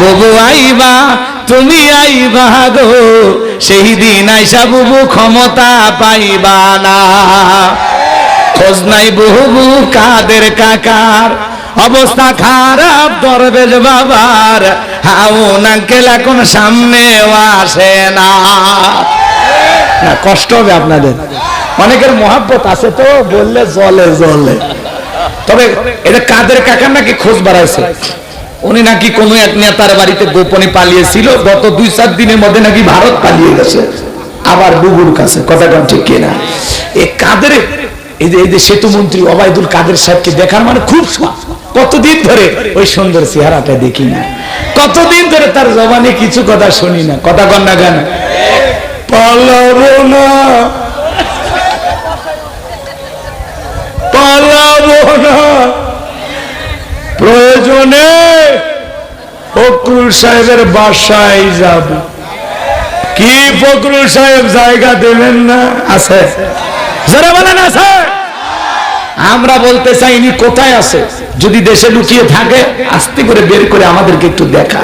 বুবু আইবা, তুমি আইবা গো, সেই দিন আইসা বুবু ক্ষমতা পাইবা না। খোঁজ নাই বহু কাদের কাকার, অবস্থা খারাপ দরবেজ বাবার। হাউ নাকেল এখন সামনেও আসে না। না, কষ্ট হবে আপনাদের। অনেকের মহাব্বত আছে তো, বললে জলে জলে। তবে এটা কাদের কাকার নাকি খোঁজ বাড়াইছে? উনি নাকি কোন এক নেতার বাড়িতে গোপনে পালিয়েছিল, গত দুই চার দিনের মধ্যে নাকি ভারত পালিয়ে গেছে। আবার বুবুর কাছে কথাটা ঠিক কিনা? এ কাদের, এই যে এই যে সেতু মন্ত্রী অবায়দুল কাদের সাহেবকে দেখার মানে খুব কতদিন ধরে ওই সুন্দর চেহারাটা দেখি না। কতদিন ধরে তার জবানে কিছু কথা শুনি না। কথা কন না কেন? পালাবো না। পালাবো না। প্রয়োজনে ফকরুল সাহেবের বাসায় যাব। কি ফকরুল সাহেব জায়গা দেবেন না? আছে। যারা বলেন, আছে। আমরা বলতে চাই ইনি কোথায় আছে। যদি দেশে লুকিয়ে থাকে, আস্তে করে বের করে আমাদেরকে একটু দেখা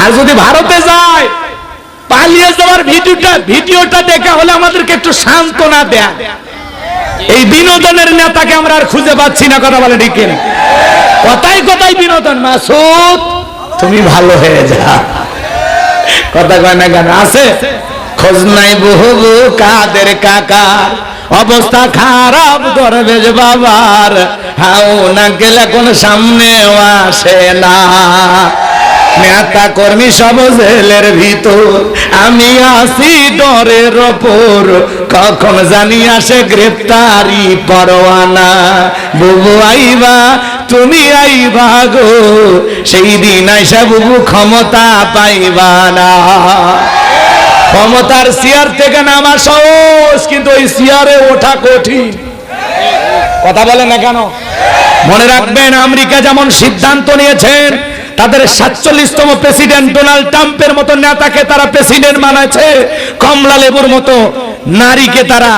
আর যদি ভারতে যায়, পালিয়ে যাওয়ার ভিডিওটা ভিডিওটা দেখা হলে আমাদেরকে একটু সান্ত্বনা দেয় এই বিনোদনের নেতাকে আমরা আর খুঁজে পাচ্ছি না, কথা বলে ঠিক কিনা। কথাই কথাই বিনোদন, মাসুদ। তুমি ভালো হয়ে যা। কথা কয় না কেন? আছে। খোঁজ নাই বহু কাদের কাকার? অবস্থা খারাপ বাবার। হাও না গেলে কোন সামনেও আসে না। নেতা কর্মী সব জেলের ভিতর। আমি আসি ডরের ওপর। কখন জানি আসে গ্রেপ্তারি পরোয়ানা। বুবু আইবা তুমি আইবা গো, সেই দিন আইসা বুবু ক্ষমতা পাইবা না। ক্ষমতার চেয়ার থেকে নামা সহজ, কিন্তু ওই চেয়ারে ওঠা কঠিন। কথা বলে না কেন? মনে রাখবেন, আমেরিকা যেমন সিদ্ধান্ত নিয়েছেন, তাদের সাতচল্লিশতম প্রেসিডেন্ট ডোনাল্ড ট্রাম্পের মতো নেতাকে তারা প্রেসিডেন্ট বানাচ্ছে কমলা লেবুর মতো নারীকে তারা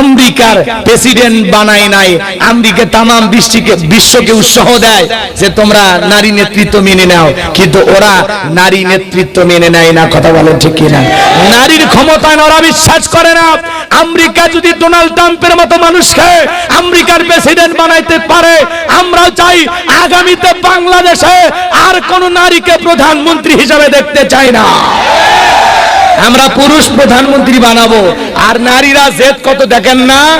আমেরিকার প্রেসিডেন্ট বানাই নাই। আমেরিকা তাম বিশ্বকে বিশ্বকে উৎসাহ দেয় যে তোমরা নারী নেতৃত্ব মেনে নাও। কিন্তু ওরা নারী নেতৃত্ব মেনে নেয় না কথা বলে ঠিক কিনা? নারীর ক্ষমতায় ওরা বিশ্বাস করে না। আমেরিকা যদি ডোনাল্ড ট্রাম্পের মতো মানুষকে আমেরিকার প্রেসিডেন্ট বানাইতে পারে আমরা চাই আগামীতে বাংলাদেশে আর কোন নারীকে প্রধানমন্ত্রী হিসাবে দেখতে চাই না। আমরা পুরুষ প্রধানমন্ত্রী বানাবো। আর নারীরা জেদ কত দেখেন না?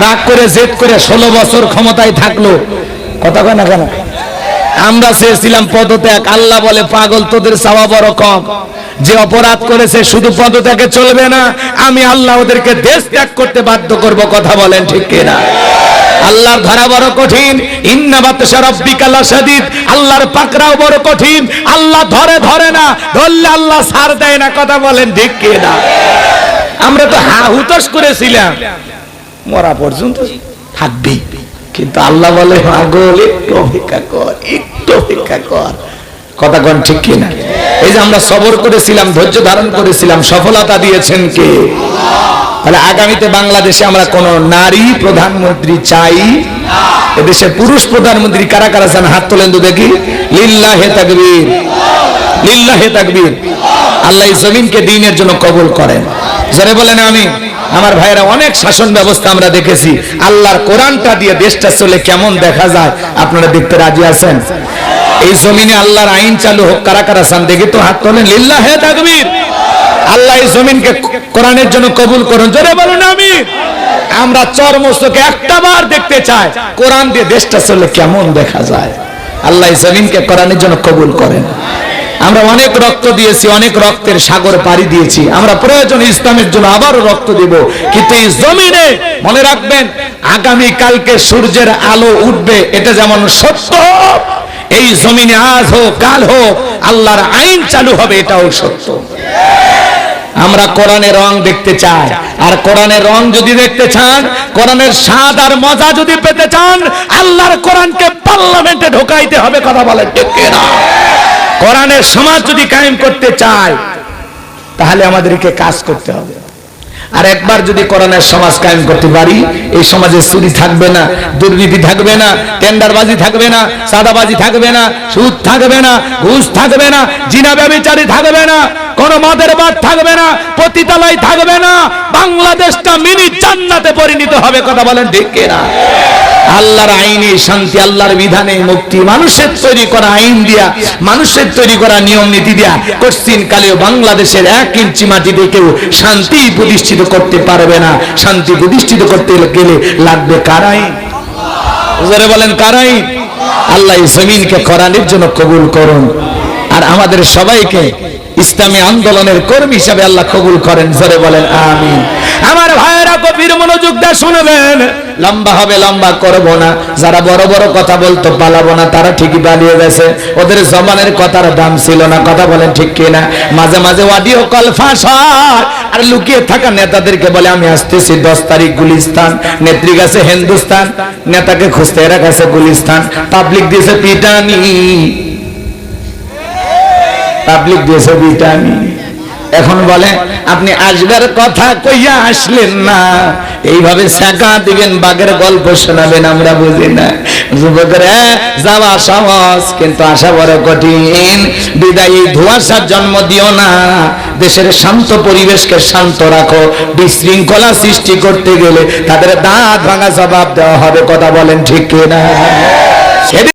রাগ করে জেদ করে ষোলো বছর ক্ষমতায় থাকল। কথা কয় না কেন? আমরা চেয়েছিলাম পদত্যাগ। আল্লাহ বলে, পাগল, তোদের চাওয়া বড় কম। যে অপরাধ করেছে শুধু পদত্যাগে চলবে না। আমি আল্লাহ ওদেরকে দেশ ত্যাগ করতে বাধ্য করব। কথা বলেন ঠিক কিনা? আল্লাহর ধরা বড় কঠিন। আল্লাহর পাকড়াও বড় কঠিন। আল্লাহ ধরে ধরে না। ধরলে আল্লাহ ছাড় দেয় না। কথা বলেন ঠিক কিনা আমরা তো হা হুতস করেছিলাম। মরা পর্যন্ত থাকবেই। কিন্তু আল্লাহ বলে পাগল একটু অপেক্ষা কর, একটু অপেক্ষা কর। কথা কন ঠিক কিনা এই যে আমরা সবর করেছিলাম, ধৈর্য ধারণ করেছিলাম, সফলতা দিয়েছেন কে? তাহলে আগামীতে বাংলাদেশে আমরা কোন নারী প্রধানমন্ত্রী চাই? এদেশের পুরুষ প্রধানমন্ত্রী কারা কারা চান হাত তোলেন তো দেখি। লিল্লাহে তাকবীর। লিল্লাহে তাকবীর। আল্লাহ জমিনকে দিনের জন্য কবুল করেন। যারা বলেন আমি। আমার ভাইয়েরা, অনেক শাসন ব্যবস্থা আমরা দেখেছি। আল্লাহর কোরআনটা দিয়ে দেশটা চলে কেমন দেখা যায়? আপনারা দেখতে রাজি আছেন? এই জমিনে আল্লাহর আইন চালু হোক, কারা কারা চান, দেখি তো হাত তোলেন। লিল্লাহে তাকবীর। আল্লাহ এই জমিনকে কোরআনের জন্য কবুল করুন। জোরে বলুন আমি আমরা চরমস্তকে একটা বার দেখতে চাই, কোরআন দিয়ে দেশটা চলে কেমন দেখা যায়। আল্লাহ জমিনকে কোরআনের জন্য কবুল করেন। আমরা অনেক রক্ত দিয়েছি, অনেক রক্তের সাগর পাড়ি দিয়েছি। আমরা প্রয়োজন ইসলামের জন্য আবারও রক্ত দিব। কিন্তু এই জমিনে, মনে রাখবেন আগামী কালকে সূর্যের আলো উঠবে, এটা যেমন সত্য এই জমিনে আজ হোক, কাল হোক, আল্লাহর আইন চালু হবে, এটাও সত্য। আমরা কোরআনের রং দেখতে চাই। আর কোরআনের রং যদি দেখতে চান, কোরআনের স্বাদ আর মজা যদি পেতে চান, আল্লাহর কোরআনকে পার্লামেন্টে ঢোকাইতে হবে, কথা ঠিক কোরআনের সমাজ যদি কায়েম করতে চায়, তাহলে আমাদেরকে কাজ করতে হবে। আর একবার যদি করোনার সমাজ কায়েম করতে পারি, এই সমাজে চুরি থাকবে না, দুর্নীতি থাকবে না, টেন্ডারবাজি থাকবে না সাদাবাজি থাকবে না, সুদ থাকবে না, ঘুষ থাকবে না, জিনা ব্যবচারী থাকবে না, কোনো মাদের বাদ থাকবে না, পতিতালয় থাকবে না, বাংলাদেশটা মিনি জান্নাতে পরিণত হবে, কথা বলেন ঠিক না আল্লাহর আইনে শান্তি, আল্লাহর বিধানে মুক্তি, মানুষের তৈরি করা আইন দিয়া, মানুষের তৈরি করা নিয়ম নীতি দিয়া কশ্চিন কালেও বাংলাদেশের এক ইঞ্চি মাটিতে কেউ শান্তি প্রতিষ্ঠিত করতে পারবে না। শান্তি প্রতিষ্ঠিত করতে গেলে লাগবে কারাই জোরে বলেন কারাই আল্লাহ এই জমিনকে কোরআনের জন্য কবুল করুন। আর আমাদের সবাইকে ইসলামী আন্দোলনের কর্মী হিসাবে আল্লাহ কবুল করেন। জোরে বলেন, আমিন। আমার ভাইয়েরা গভীর মনোযোগ দিয়ে শুনবেন। লম্বা হবে, লম্বা করব না। যারা বড় বড় কথা বলতো, পালাবো না, তারা ঠিকই পালিয়ে গেছে। ওদের জমানের কথার দাম ছিল না, কথা বলেন ঠিক কিনা? মাঝে মাঝে অডিও কল ফাঁস আর লুকিয়ে থাকা নেতাদেরকে বলে, আমি আসতেছি দশ তারিখ গুলিস্তান, নেত্রী গেছে হিন্দুস্তান, নেতাকে খুঁজতে এরা গেছে গুলিস্তান। পাবলিক দিয়েছে পিটানি। পাবলিক দিয়েছে পিটানি। এখন বলে, আপনি আসবার কথা কইয়া আসলেন না। এইভাবে শেখা দিবেন, বাঘের গল্প শোনাবেন আমরা বুঝি না। যুবকরা, যাওয়া সহজ, কিন্তু আসা বড় কঠিন। বিদায়ী ধোয়াশার জন্ম দিও না। দেশের শান্ত পরিবেশকে শান্ত রাখো। বিশৃঙ্খলা সৃষ্টি করতে গেলে তাদের দাঁত ভাঙা জবাব দেওয়া হবে, কথা বলেন ঠিক কিনা?